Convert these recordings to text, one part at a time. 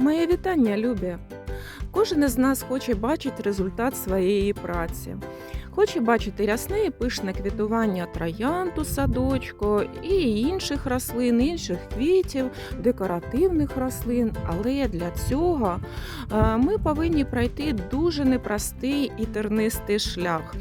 Моє вітання, любі! Кожен із нас хоче бачити результат своєї праці. Хоче бачити рясне і пишне квітування троянд садочку і інших рослин, інших квітів, декоративних рослин. Але для цього е, ми повинні пройти дуже непростий і тернистий шлях,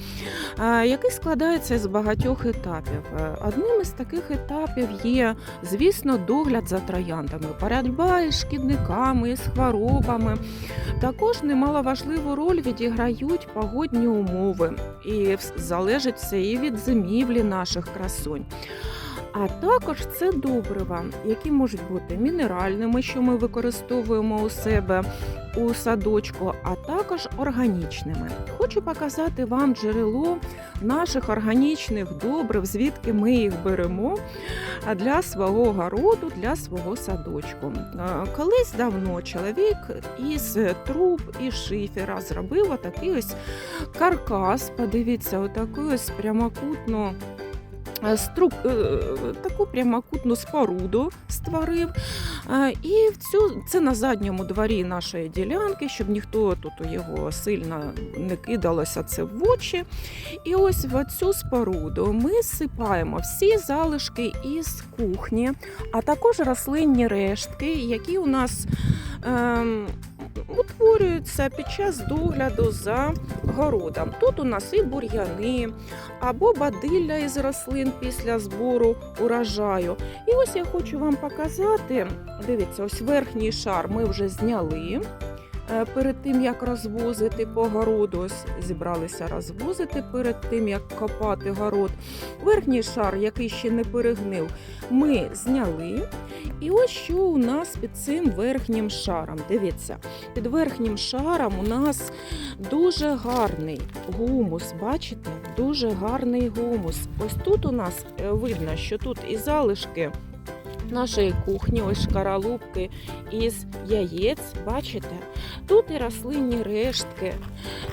е, який складається з багатьох етапів. Е, Одним із таких етапів є, звісно, догляд за трояндами, боротьба із шкідниками, з хворобами. Також немаловажливу роль відіграють погодні умови, і залежить все і від зимівлі наших красунь. А також це добрива, які можуть бути мінеральними, що ми використовуємо у себе у садочку, а також органічними. Хочу показати вам джерело наших органічних добрив, звідки ми їх беремо для свого городу, для свого садочку. Колись давно чоловік із труб і шифера зробив отакий ось каркас. Подивіться, отакий ось прямокутну. Е, Струб, е, таку прямокутну споруду створив. Е, І цю це на задньому дворі нашої ділянки, щоб ніхто тут його сильно не кидалося це в очі. І ось в цю споруду ми сипаємо всі залишки із кухні, а також рослинні рештки, які у нас ем, утворюються під час догляду за городом. Тут у нас і бур'яни, або бадилля із рослин після збору урожаю. І ось я хочу вам показати. Дивіться, ось верхній шар ми вже зняли. Е, Перед тим як розвозити по городу, ось зібралися розвозити перед тим як копати город. Верхній шар, який ще не перегнив, ми зняли. І ось що у нас під цим верхнім шаром. Дивіться, під верхнім шаром у нас дуже гарний гумус. Бачите? Дуже гарний гумус. Ось тут у нас е, видно, що тут і залишки нашої кухні, ось шкаралупки із яєць. Бачите? Тут і рослинні рештки,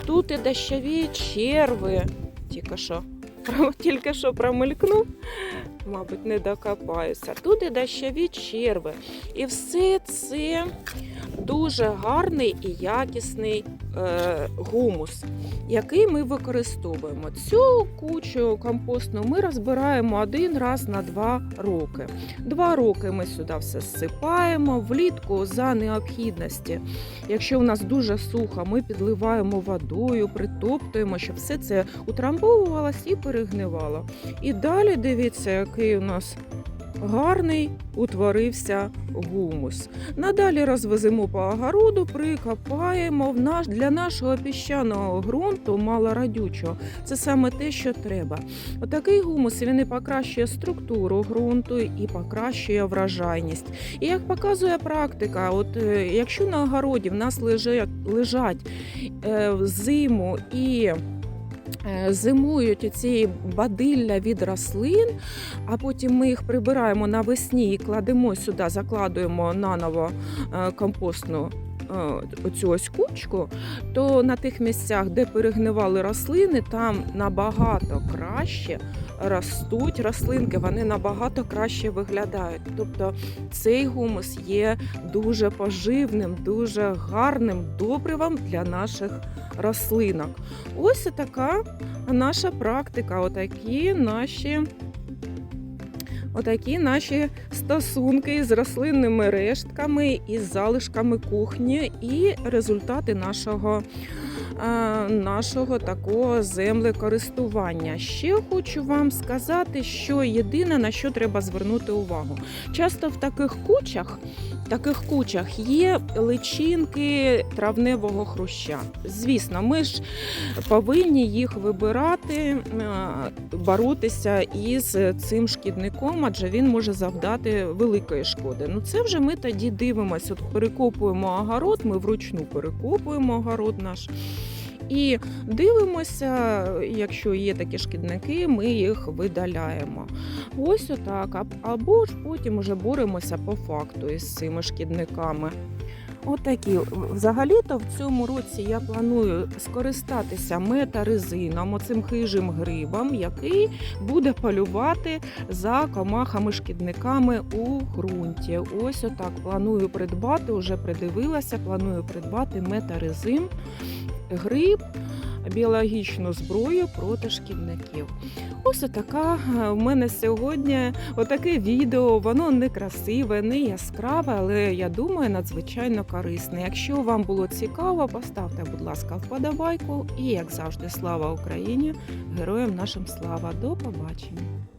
тут і дощові черви. Тільки що, тільки що промелькнув. Мабуть, не докопаюся. Тут і дощові черви. І все це дуже гарний і якісний е, гумус, який ми використовуємо. Цю кучу компостну ми розбираємо один раз на два роки. Два роки ми сюди все зсипаємо, влітку за необхідності. Якщо у нас дуже сухо, ми підливаємо водою, притоптуємо, щоб все це утрамбовувалось і перегнивало. І далі дивіться, який у нас гарний утворився гумус. Надалі розвеземо по огороду, прикопаємо в наш для нашого піщаного ґрунту малорадючого. Це саме те, що треба. Отакий гумус він і покращує структуру ґрунту і покращує врожайність. І як показує практика, от е, якщо на огороді в нас лежать, лежать е, зиму і Зимують ці бадилля від рослин, а потім ми їх прибираємо навесні і кладемо сюди, закладуємо наново е, компостну е, оцю ось кучку, то на тих місцях, де перегнивали рослини, там набагато краще ростуть рослинки, вони набагато краще виглядають. Тобто цей гумус є дуже поживним, дуже гарним добривом для наших рослинок. Ось така наша практика, отакі наші. Отакі наші стосунки з рослинними рештками і залишками кухні, і результати нашого, нашого такого землекористування. Ще хочу вам сказати, що єдине на що треба звернути увагу. Часто в таких кучах, таких кучах є личинки травневого хруща. Звісно, ми ж повинні їх вибирати, е, боротися із цим шкідником, адже він може завдати великої шкоди. Ну це вже ми тоді дивимося. От перекопуємо огород, ми вручну перекопуємо огород наш. І дивимося, якщо є такі шкідники, ми їх видаляємо. Ось отак. Або ж потім вже боремося по факту із цими шкідниками. Отакі. Взагалі-то в цьому році я планую скористатися метарезином, оцим хижим грибом, який буде полювати за комахами-шкідниками у ґрунті. Ось отак планую придбати, вже придивилася, планую придбати метарезин, гриб, біологічну зброю проти шкідників. Ось отака е, в мене сьогодні отаке відео. Воно не красиве, не яскраве, але я думаю, надзвичайно корисне. Якщо вам було цікаво, поставте, будь ласка, вподобайку. І як завжди, слава Україні! Героям нашим слава! До побачення!